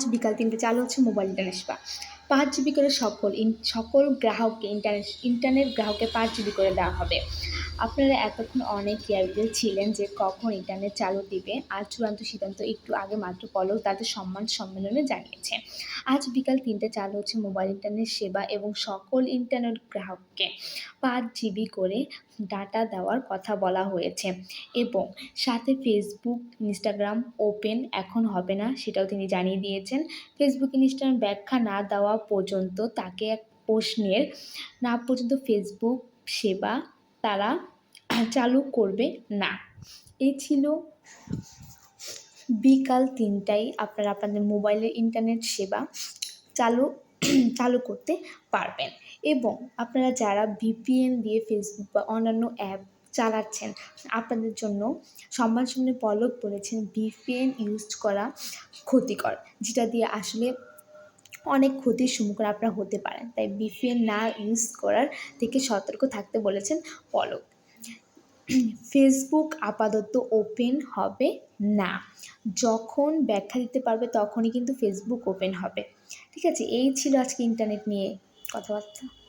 আজ বিকাল তিনটে চালু হচ্ছে মোবাইল ইন্টারনেট সেবা। পাঁচ জিবি করে সকল সকল গ্রাহককে ইন্টারনেট ইন্টারনেট গ্রাহককে পাঁচ জিবি করে দেওয়া হবে। আপনারা এতক্ষণ অনেক কেয়ারফুল ছিলেন যে কখন ইন্টারনেট চালু দিবে আর চূড়ান্ত সিদ্ধান্ত একটু আগে মাত্র পলক তাদের সম্মান সম্মেলনে জানিয়েছে। আজ বিকাল তিনটে চালু হচ্ছে মোবাইল ইন্টারনেট সেবা এবং সকল ইন্টারনেট গ্রাহককে পাঁচ জিবি করে ডাটা দেওয়ার কথা বলা হয়েছে এবং সাথে ফেসবুক ইনস্টাগ্রাম ওপেন এখন হবে না সেটাও তিনি জানিয়ে দিয়েছেন। ফেসবুক ইনস্টাগ্রাম ব্যাখ্যা না দেওয়া পর্যন্ত তাকে এক প্রশ্নের, না পর্যন্ত ফেসবুক সেবা তারা চালু করবে না। এই ছিল বিকাল তিনটায় আপনারা আপনাদের মোবাইলের ইন্টারনেট সেবা চালু চালু করতে পারবেন। এবং আপনারা যারা ভিপিএন দিয়ে ফেসবুক বা অন্যান্য অ্যাপ চালাচ্ছেন, আপনাদের জন্য সম্মান সম্মানে পলক বলেছেন ভিপিএন ইউজ করা ক্ষতিকর, যেটা দিয়ে আসলে অনেক ক্ষতির সম্মুখীন আপনারা হতে পারেন। তাই বিপিএল না ইউজ করার থেকে সতর্ক থাকতে বলেছেন পলক। ফেসবুক আপাতত ওপেন হবে না। যখন ব্যাখ্যা দিতে পারবে তখনই কিন্তু ফেসবুক ওপেন হবে। ঠিক আছে, এই ছিল আজকে ইন্টারনেট নিয়ে কথাবার্তা।